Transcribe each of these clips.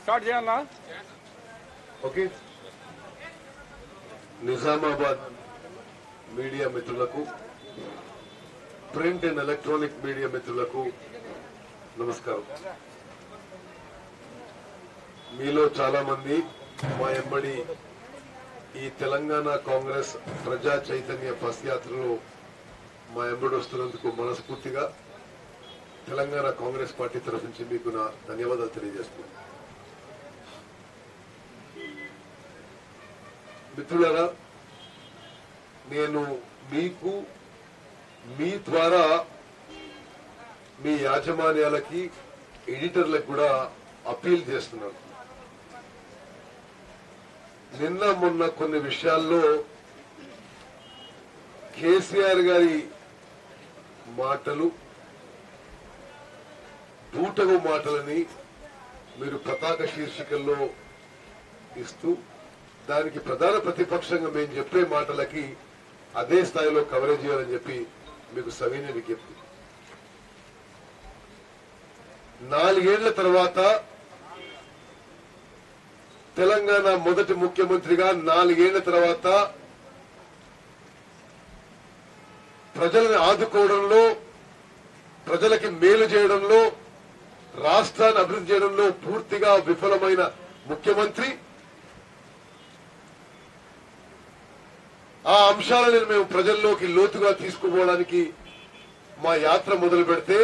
Start చేయాలా? Okay. Nizamabad media మిత్రులకు print and electronic media మిత్రులకు నమస్కారం. మీలో చాలా మంది మా ఎంబడి ఈ తెలంగాణ కాంగ్రెస్ ప్రజా చైతన్య బస్ యాత్రలో మా ఎంబడి వస్తున్నందుకు మనస్ఫూర్తిగా తెలంగాణ కాంగ్రెస్ పార్టీ తరఫు నుంచి మీకు నా ధన్యవాదాలు తెలియజేస్తున్నాను. మిత్రులరా నేను మీకు మీ ద్వారా మీ యాజమాన్యాలకి ఎడిటర్లకు కూడా అప్పీల్ చేస్తున్నాను. నిన్న మొన్న కొన్ని విషయాల్లో కేసీఆర్ గారి మాటలు బూటగు మాటలని మీరు పతాక శీర్షికల్లో ఇస్తూ దానికి ప్రధాన ప్రతిపక్షంగా మేము చెప్పే మాటలకి అదే స్థాయిలో కవరేజ్ చేయాలని చెప్పి మీకు సవినయ విజ్ఞప్తి. నాలుగేళ్ళ తర్వాత తెలంగాణ మొదటి ముఖ్యమంత్రిగా నాలుగేళ్ళ తర్వాత ప్రజలను ఆదుకోవడంలో ప్రజలకి మేలు చేయడంలో రాష్ట్రాన్ని అభివృద్ధి చేయడంలో పూర్తిగా విఫలమైన ముఖ్యమంత్రి. ఆ అంశాలను మేము ప్రజల్లోకి లోతుగా తీసుకుపోవడానికి మా యాత్ర మొదలు పెడితే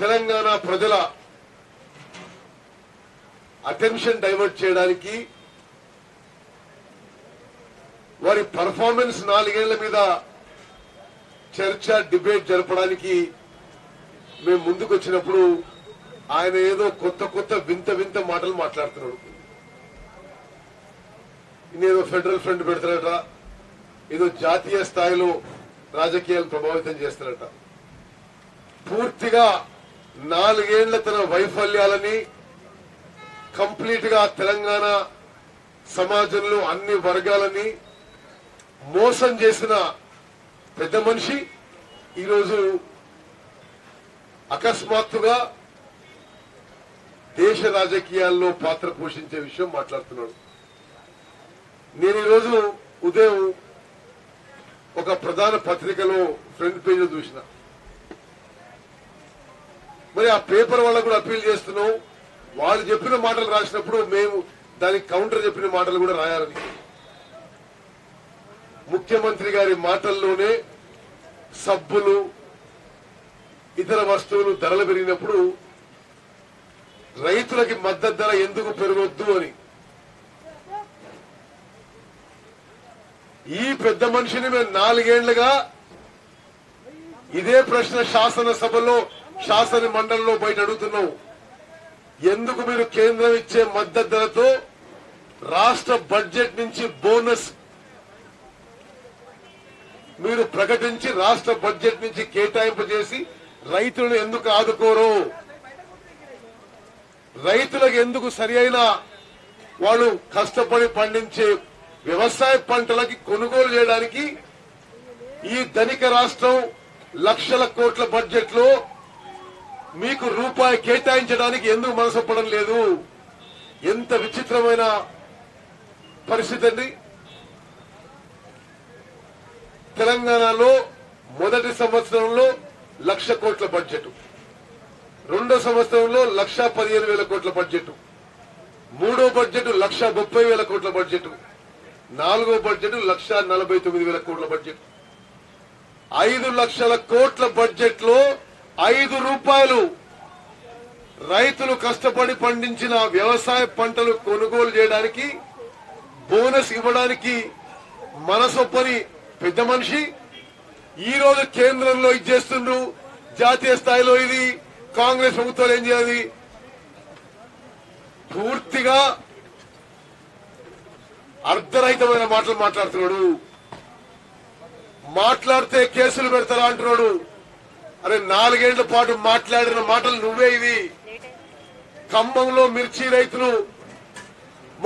తెలంగాణ ప్రజల అటెన్షన్ డైవర్ట్ చేయడానికి వారి పర్ఫార్మెన్స్ నాలుగేళ్ళ మీద చర్చ డిబేట్ జరపడానికి మేము ముందుకు వచ్చినప్పుడు ఆయన ఏదో కొత్త కొత్త వింత వింత మాటలు మాట్లాడుతున్నాడు. ఇదేదో ఫెడరల్ ఫ్రంట్ పెడతాడట ఏదో జాతీయ స్థాయిలో రాజకీయాలు ప్రభావితం చేస్తారట. పూర్తిగా నాలుగేళ్ళ తన వైఫల్యాలని కంప్లీట్గా తెలంగాణ సమాజంలో అన్ని వర్గాలని మోసం చేసిన పెద్ద మనిషి ఈరోజు అకస్మాత్తుగా దేశ రాజకీయాల్లో పాత్ర పోషించే విషయం మాట్లాడుతున్నాడు. నేను ఈరోజు ఉదయం ఒక ప్రధాన పత్రికలో ఫ్రంట్ పేజ్ చూసిన. మరి ఆ పేపర్ వాళ్ళకు కూడా అప్పీల్ చేస్తున్నాం. వాళ్ళు చెప్పిన మాటలు రాసినప్పుడు మేము దానికి కౌంటర్ చెప్పిన మాటలు కూడా రాయాలని. ముఖ్యమంత్రి గారి మాటల్లోనే సబ్బులు ఇతర వస్తువులు ధరలు పెరిగినప్పుడు రైతులకి మద్దతు ధర ఎందుకు పెరగొద్దు అని. ఈ పెద్ద మనిషిని మేము నాలుగేళ్ళుగా ఇదే ప్రశ్న శాసనసభలో శాసన మండలిలో బయట అడుగుతున్నాం ఎందుకు మీరు కేంద్రం ఇచ్చే మద్దతు ధరతో రాష్ట్ర బడ్జెట్ నుంచి బోనస్ మీరు ప్రకటించి రాష్ట్ర బడ్జెట్ నుంచి కేటాయింపు చేసి రైతులను ఎందుకు ఆదుకోరు? రైతులకు ఎందుకు సరి అయిన వాళ్ళు కష్టపడి పండించే వ్యవసాయ పంటలకి కొనుగోలు చేయడానికి ఈ ధనిక రాష్ట్రం లక్షల కోట్ల బడ్జెట్లో మీకు రూపాయి కేటాయించడానికి ఎందుకు మనసొప్పడం లేదు? ఎంత విచిత్రమైన పరిస్థితి అండి. తెలంగాణలో మొదటి సంవత్సరంలో లక్ష కోట్ల బడ్జెట్. రెండో సంవత్సరంలో లక్ష పదిహేను వేల కోట్ల బడ్జెట్. మూడో బడ్జెట్ లక్ష ముప్పై వేల కోట్ల బడ్జెట్. నాలుగో బడ్జెట్ లక్ష నలభై తొమ్మిది వేల కోట్ల బడ్జెట్. ఐదు లక్షల కోట్ల బడ్జెట్లో ఐదు రూపాయలు రైతులు కష్టపడి పండించిన వ్యవసాయ పంటలు కొనుగోలు చేయడానికి బోనస్ ఇవ్వడానికి మనసొప్పని పెద్ద మనిషి. ఈ రోజు కేంద్రంలో ఇది చేస్తుండ్రు. జాతీయ స్థాయిలో ఇది. కాంగ్రెస్ ప్రభుత్వాలు ఏం చేయాలి? పూర్తిగా అర్ధరహితమైన మాటలు మాట్లాడుతున్నాడు. మాట్లాడితే కేసులు పెడతారా అంటున్నాడు. అరే నాలుగేళ్ళ పాటు మాట్లాడిన మాటలు నువ్వే ఇది ఖమ్మంలో మిర్చి రైతులు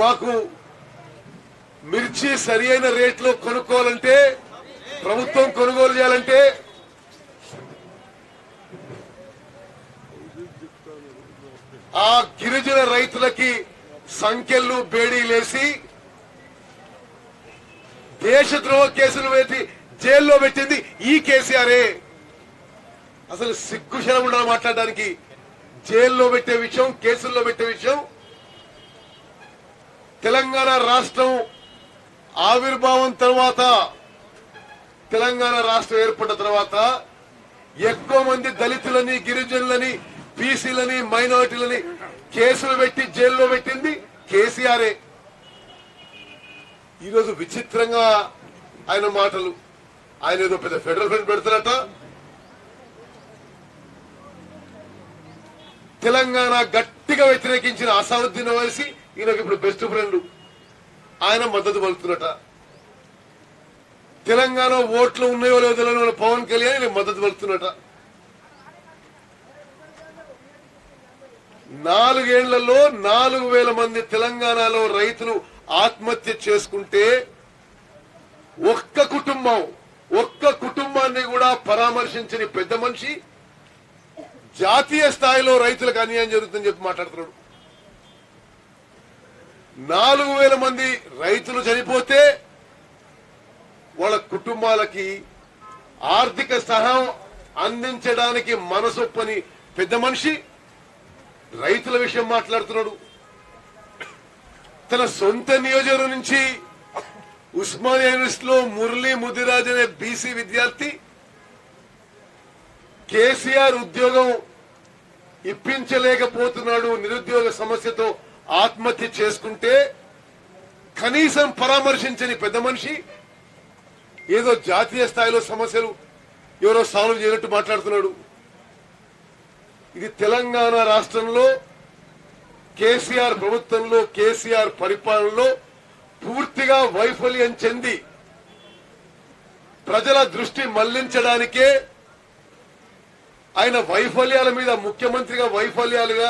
మాకు మిర్చి సరి అయిన రేట్లో కొనుక్కోవాలంటే ప్రభుత్వం కొనుగోలు చేయాలంటే ఆ గిరిజన రైతులకి సంఖ్యలు బేడీలేసి దేశద్రోహ కేసులు పెట్టి జైల్లో పెట్టింది ఈ కేసీఆరే. అసలు సిగ్గు శరం ఉండాలి మాట్లాడడానికి జైల్లో పెట్టే విషయం కేసుల్లో పెట్టే విషయం తెలంగాణ రాష్ట్రం ఆవిర్భావం తర్వాత తెలంగాణ రాష్ట్రం ఏర్పడిన తర్వాత ఎక్కువ మంది దళితులని గిరిజనులని బీసీలని మైనారిటీలని కేసులు పెట్టి జైల్లో పెట్టింది కేసీఆరే. ఈరోజు విచిత్రంగా ఆయన మాటలు. ఆయన ఏదో పెద్ద ఫెడరల్ ఫండ్ పెడతారట. తెలంగాణ గట్టిగా వ్యతిరేకించిన అసౌద్దీన్ ఓవైసీ ఈయనకి ఇప్పుడు బెస్ట్ ఫ్రెండ్. ఆయన మద్దతు పలుకుతున్నట. తెలంగాణ ఓట్లు ఉన్నాయో లేదో తెలియని పవన్ కళ్యాణ్ మద్దతు పలుకుతున్నట. నాలుగేళ్ళలో నాలుగు వేల మంది తెలంగాణలో రైతులు ఆత్మహత్య చేసుకుంటే ఒక్క కుటుంబం ఒక్క కుటుంబాన్ని కూడా పరామర్శించని పెద్ద మనిషి జాతీయ స్థాయిలో రైతులకు అన్యాయం జరుగుతుందని చెప్పి మాట్లాడుతున్నాడు. నాలుగు వేల మంది రైతులు చనిపోతే వాళ్ళ కుటుంబాలకి ఆర్థిక సహాయం అందించడానికి మనసొప్పని పెద్ద మనిషి రైతుల విషయం మాట్లాడుతున్నాడు. తన సొంత నియోజకవర్గం నుంచి ఉస్మానియా యూనివర్సిటీలో మురళీ ముదిరాజ్ అనే బీసీ విద్యార్థి కేసీఆర్ ఉద్యోగం ఇప్పించలేకపోతున్నాడు నిరుద్యోగ సమస్యతో ఆత్మహత్య చేసుకుంటే కనీసం పరామర్శించని పెద్ద మనిషి ఏదో జాతీయ స్థాయిలో సమస్యలు ఎవరో సాల్వ్ చేయనట్టు మాట్లాడుతున్నాడు. ఇది తెలంగాణ రాష్ట్రంలో కేసీఆర్ ప్రభుత్వంలో కేసీఆర్ పరిపాలనలో పూర్తిగా వైఫల్యం చెంది ప్రజల దృష్టి మళ్ళించడానికే ఆయన వైఫల్యాల మీద ముఖ్యమంత్రిగా వైఫల్యాలుగా